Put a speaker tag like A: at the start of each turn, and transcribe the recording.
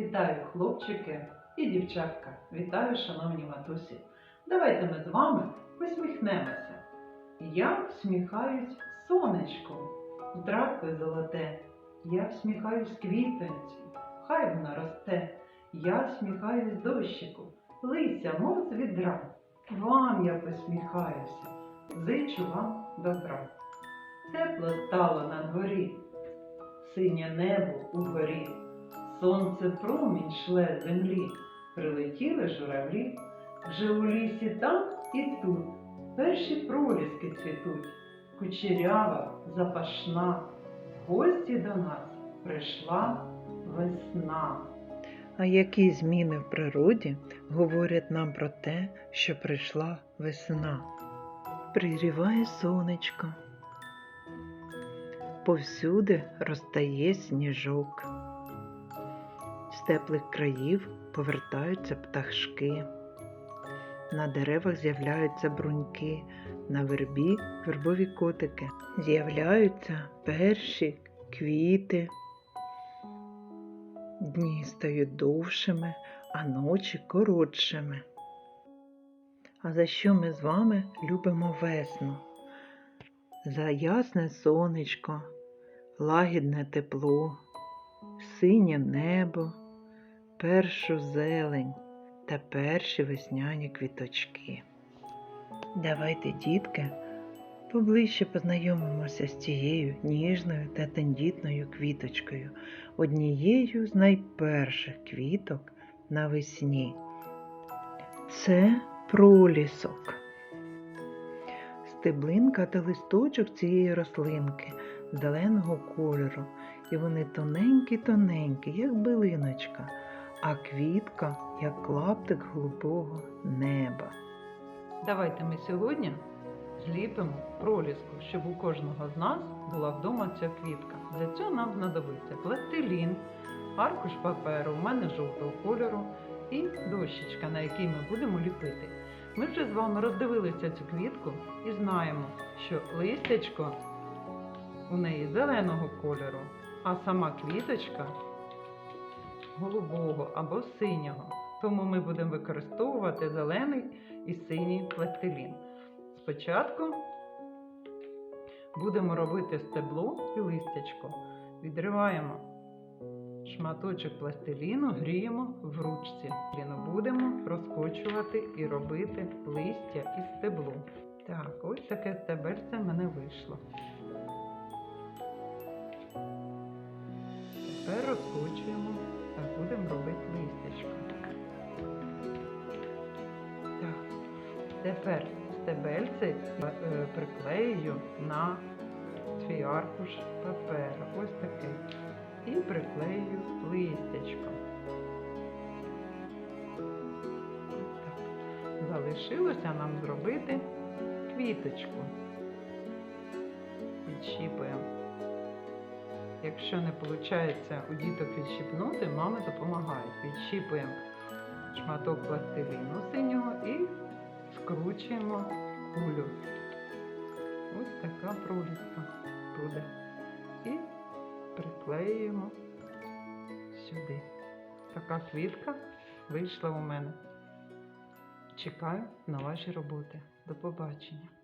A: Вітаю, хлопчики і дівчатка. Вітаю, шановні матусі. Давайте ми з вами посміхнемося. Я всміхаюсь сонечку, здравствуй золоте. Я всміхаюсь квітонці, хай вона росте. Я всміхаюсь дощику, лися, мов з відра. Вам я посміхаюся, зичу вам добра. Тепло стало на дворі, синє небо угорі, сонце промінь шле землі, прилетіли журавлі, вже у лісі там і тут перші проліски цвітуть, кучерява, запашна, в гості до нас прийшла весна.
B: А які зміни в природі говорять нам про те, що прийшла весна? Пригріває сонечко. Повсюди розтає сніжок. З теплих країв повертаються пташки. На деревах з'являються бруньки, на вербі вербові котики. З'являються перші квіти. Дні стають довшими, а ночі коротшими. А за що ми з вами любимо весну? За ясне сонечко, лагідне тепло, синє небо, першу зелень та перші весняні квіточки. Давайте, дітки, поближче познайомимося з цією ніжною та тендітною квіточкою, однією з найперших квіток навесні. Це пролісок. Стеблинка та листочок цієї рослинки зеленого кольору, і вони тоненькі-тоненькі, як билиночка, а квітка як клаптик голубого неба.
A: Давайте ми сьогодні зліпимо проліску, щоб у кожного з нас була вдома ця квітка. Для цього нам знадобиться пластилін, аркуш паперу, у мене жовтого кольору і дощечка, на якій ми будемо ліпити. Ми вже з вами роздивилися цю квітку і знаємо, що листячко у неї зеленого кольору, а сама квіточка голубого або синього. Тому ми будемо використовувати зелений і синій пластилін. Спочатку будемо робити стебло і листячко. Відриваємо шматочок пластиліну, гріємо в ручці. Будемо розкочувати і робити листя і стебло. Так, ось таке стебельце в мене вийшло. Розкочуємо та будемо робити листячко. Так, тепер стебельце е, приклею на свій аркуш паперу. Ось такий. І приклею так. Залишилося нам зробити квіточку. Відщіпуємо. Якщо не виходить у діток відщипнути, мами допомагають. Відщіпуємо шматок пластиліну синього і скручуємо кулю. Ось така проліска буде. І приклеюємо сюди. Така квітка вийшла у мене. Чекаю на ваші роботи. До побачення.